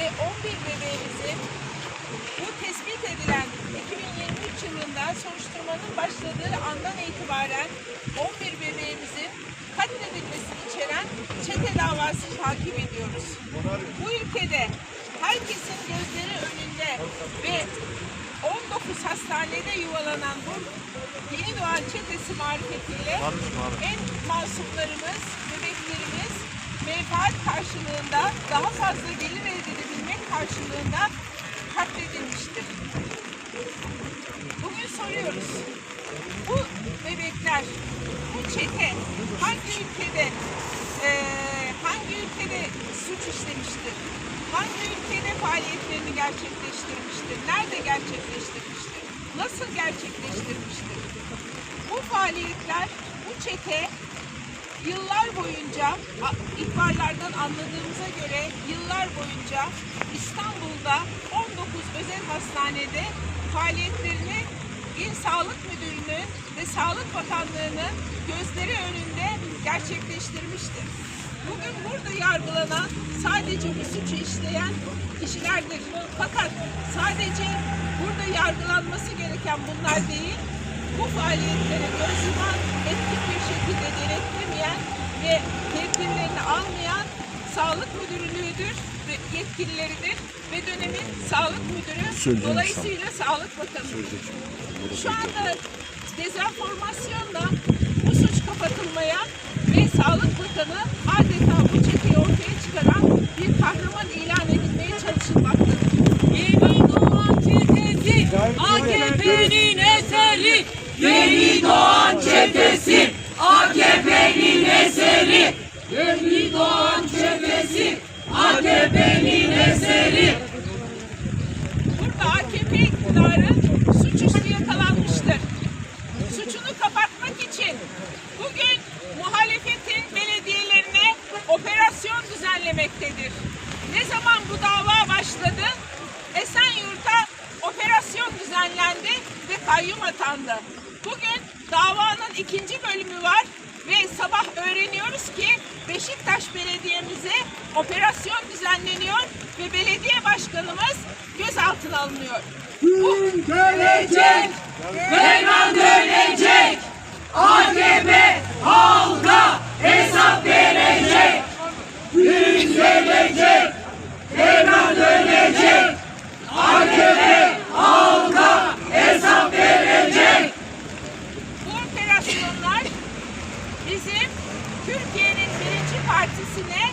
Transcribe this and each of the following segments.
ve 11 bebeğimizin bu tespit edilen 2023 yılında soruşturmanın başladığı andan itibaren 11 bebeğimizin katledilmesini içeren çete davası takip ediyoruz. Bu ülkede herkesin gözleri önünde ve 19 hastanede yuvalanan bu yeni doğan çetesi marifetiyle en masumlarımız, bebeklerimiz menfaat karşılığında daha fazla gelir edebilmek karşılığında katledilmiştir. Bugün soruyoruz. Bu bebekler, bu çete hangi ülkede eee, hangi ülkede suç işlemiştir? Hangi ülkede faaliyetlerini gerçekleştirmiştir? Nerede gerçekleştirmiştir? Nasıl gerçekleştirmiştir? Bu faaliyetler, bu çete yıllar boyunca ihbarlardan anladığımıza göre yıllar boyunca İstanbul'da 19 özel hastanede faaliyetlerini İl Sağlık Müdürlüğü'nün ve Sağlık Bakanlığı'nın gözleri önünde gerçekleştirmiştir. Bugün burada yargılanan sadece bu suçu işleyen kişilerdir. Fakat sadece burada yargılanması gereken bunlar değil, göz yuman, etkin bir şekilde denetlemeyen ve tedbirlerini almayan sağlık müdürlüğüdür ve yetkilileridir ve dönemin sağlık müdürü Söyleyeceğim dolayısıyla sağlık bakanı. Şu anda dezenformasyonla bu suç kapatılmaya ve sağlık bakanı adeta bu çeteyi ortaya çıkaran bir kahraman ilan edilmeye çalışılmaktadır. Yeni doğan çetesi AKP'nin Yeni doğan çetesi AKP'nin eseri Yeni doğan çetesi AKP'nin eseri Burada AKP iktidarı suçüstü yakalanmıştır. Suçunu kapatmak için bugün muhalefetin belediyelerine operasyon düzenlemektedir. Ne zaman bu dava başladı? Esenyurt'a operasyon düzenlendi ve kayyum atandı. Bugün davanın ikinci bölümü var ve sabah öğreniyoruz ki Beşiktaş Belediye'mize operasyon düzenleniyor ve belediye başkanımız gözaltına alınıyor. Bu Gelecek Fena dönecek AKP halka hesap verecek Gün gelecek Fena dönecek AKP halka hesap verecek Bu operasyonlar bizim Türkiye'nin partisine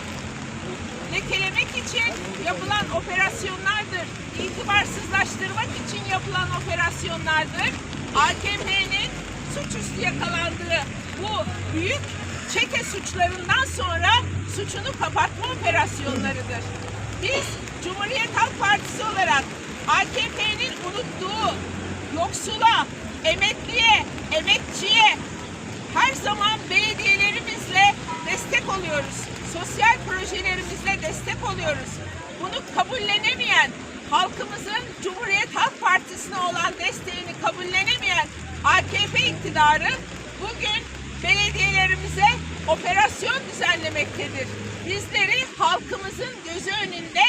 lekelemek için yapılan operasyonlardır. İtibarsızlaştırmak için yapılan operasyonlardır. AKP'nin suçüstü yakalandığı bu büyük çete suçlarından sonra suçunu kapatma operasyonlarıdır. Biz Cumhuriyet Halk Partisi olarak AKP'nin unuttuğu yoksula, emekliye, destek oluyoruz. Bunu kabullenemeyen, halkımızın Cumhuriyet Halk Partisi'ne olan desteğini kabullenemeyen AKP iktidarı bugün belediyelerimize operasyon düzenlemektedir. Bizleri halkımızın gözü önünde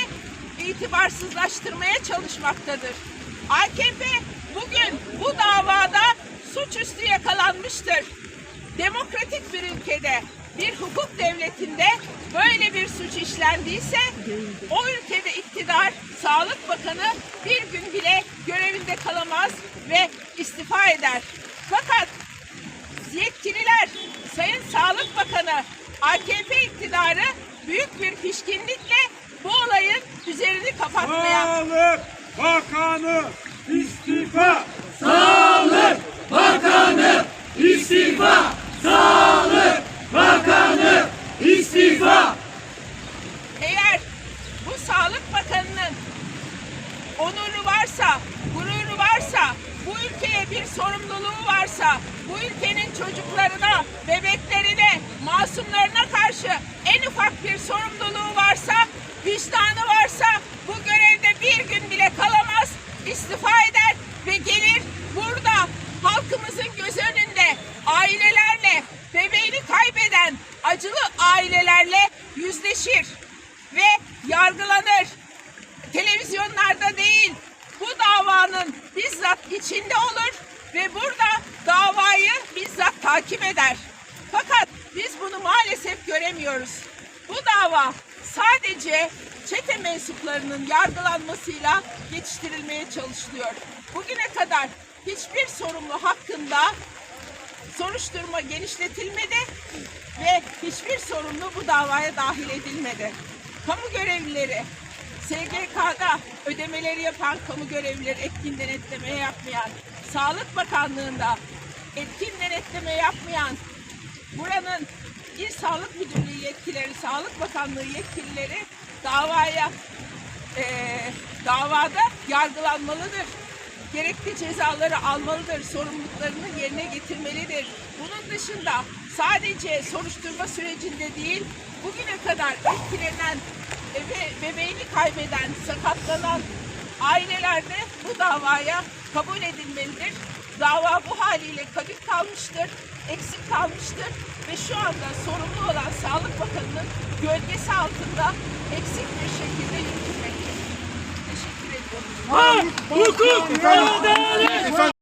itibarsızlaştırmaya çalışmaktadır. AKP bugün bu davada suçüstü yakalanmıştır. Demokratik bir ülkede, bir hukuk devletinde bir suç işlendiyse o ülkede iktidar, Sağlık Bakanı bir gün bile görevinde kalamaz ve istifa eder. Fakat yetkililer, Sayın Sağlık Bakanı, AKP iktidarı büyük bir pişkinlikle bu olayın üzerini kapatmaya Sağlık Bakanı istifa. Sağlık Bakanı istifa Sağlık Bakanı istifa Eğer bu Sağlık Bakanı'nın onuru varsa, gururu varsa, bu ülkeye bir sorumluluğu varsa, bu ülkenin çocuklarına, bebeklerine, masumlarına karşı en ufak bir sorumluluğu varsa, vicdanı varsa bu görevde bir gün bile kalamaz, istifa eder ve gelir burada halkımızın göz önünde ailelerle, bebeğini kaybeden acılı ailelerle yüzleşir ve yargılanır. televizyonlarda değil, davanın bizzat içinde olur ve burada davayı bizzat takip eder. Fakat biz bunu maalesef göremiyoruz. Bu dava sadece çete mensuplarının yargılanmasıyla geçiştirilmeye çalışılıyor. Bugüne kadar hiçbir sorumlu hakkında soruşturma genişletilmedi ve hiçbir sorumlu bu davaya dahil edilmedi. Kamu görevlileri, SGK'da ödemeleri yapan kamu görevlileri etkin denetleme yapmayan, Sağlık Bakanlığı'nda etkin denetleme yapmayan, buranın İl Sağlık Müdürlüğü yetkileri, Sağlık Bakanlığı yetkilileri davaya eee, davada yargılanmalıdır. Gerekli cezaları almalıdır, sorumluluklarını yerine getirmelidir. Bunun dışında sadece soruşturma sürecinde değil, bugüne kadar etkilenen e, ve bebeğini kaybeden, sakatlanan ailelerde bu davaya kabul edilmelidir. Dava bu haliyle kabul kalmıştır, eksik kalmıştır ve şu anda sorumlu olan Sağlık Bakanı'nın gölgesi altında eksik bir şekilde yürütülmektedir. Teşekkür ediyorum. Hak, hukuk, adalet.